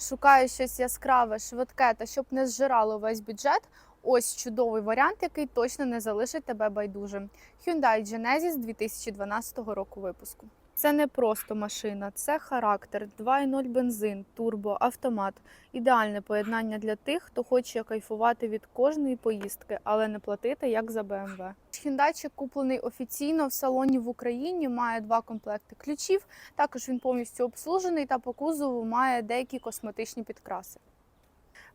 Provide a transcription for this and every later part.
Шукаєш щось яскраве, швидке та щоб не зжирало весь бюджет. Ось чудовий варіант, який точно не залишить тебе байдужим. Hyundai Genesis 2012 року випуску. Це не просто машина, це характер, 2.0 бензин, турбо, автомат. Ідеальне поєднання для тих, хто хоче кайфувати від кожної поїздки, але не платити як за BMW. Hyundai куплений офіційно в салоні в Україні, має два комплекти ключів. Також він повністю обслужений та по кузову має деякі косметичні підкраси.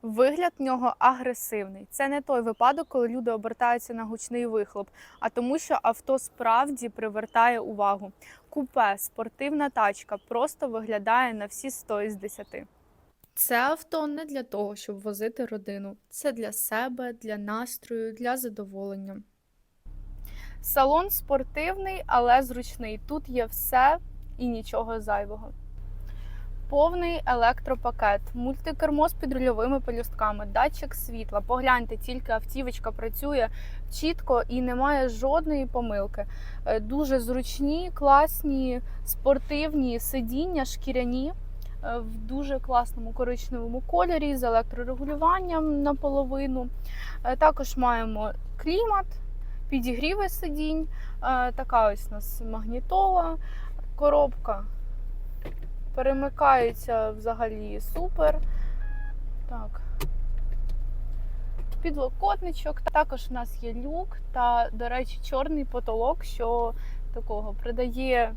Вигляд в нього агресивний. Це не той випадок, коли люди обертаються на гучний вихлоп, а тому, що авто справді привертає увагу. Купе, спортивна тачка просто виглядає на всі 100 із 10. Це авто не для того, щоб возити родину. Це для себе, для настрою, для задоволення. Салон спортивний, але зручний. Тут є все і нічого зайвого. Повний електропакет, мультикермо з підрульовими пелюстками, датчик світла. Погляньте, тільки автівочка працює чітко і немає жодної помилки. Е, Дуже зручні, класні, спортивні сидіння, шкіряні е, в дуже класному коричневому кольорі з електрорегулюванням наполовину. Е, Також маємо клімат, підігріви сидінь. Е, Така ось у нас магнітола, коробка перемикається взагалі супер. Так. Підлокотничок. Також у нас є люк та, до речі, чорний потолок, що такого придає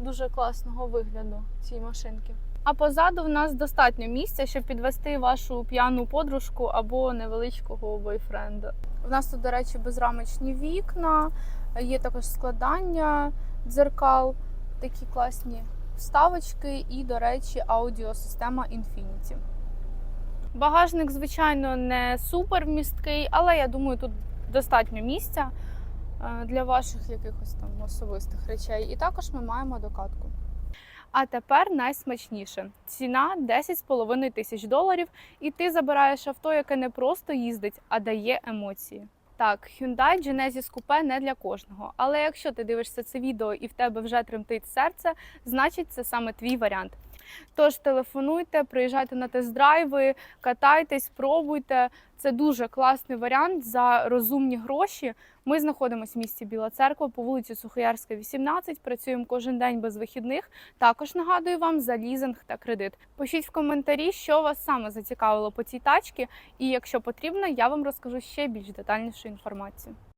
дуже класного вигляду цій машинки. А позаду в нас достатньо місця, щоб підвести вашу п'яну подружку або невеличкого бойфренда. У нас тут, до речі, безрамочні вікна, є також складання дзеркал, такі класні вставочки і, до речі, аудіосистема Infinity. Багажник, звичайно, не супер вмісткий, але я думаю, тут достатньо місця е, для ваших якихось там особистих речей. І також ми маємо докатку. А тепер найсмачніше. Ціна 10,5 тисяч доларів, і ти забираєш авто, яке не просто їздить, а дає емоції. Так, Hyundai Genesis Coupe не для кожного. Але якщо ти дивишся це відео і в тебе вже тремтить серце, значить це саме твій варіант. Тож телефонуйте, приїжджайте на тест-драйви, катайтесь, пробуйте. Це дуже класний варіант за розумні гроші. Ми знаходимося в місті Біла Церква по вулиці Сухоярська, 18. Працюємо кожен день без вихідних. Також нагадую вам за лізинг та кредит. Пишіть в коментарі, що вас саме зацікавило по цій тачці, і якщо потрібно, я вам розкажу ще більш детальнішу інформацію.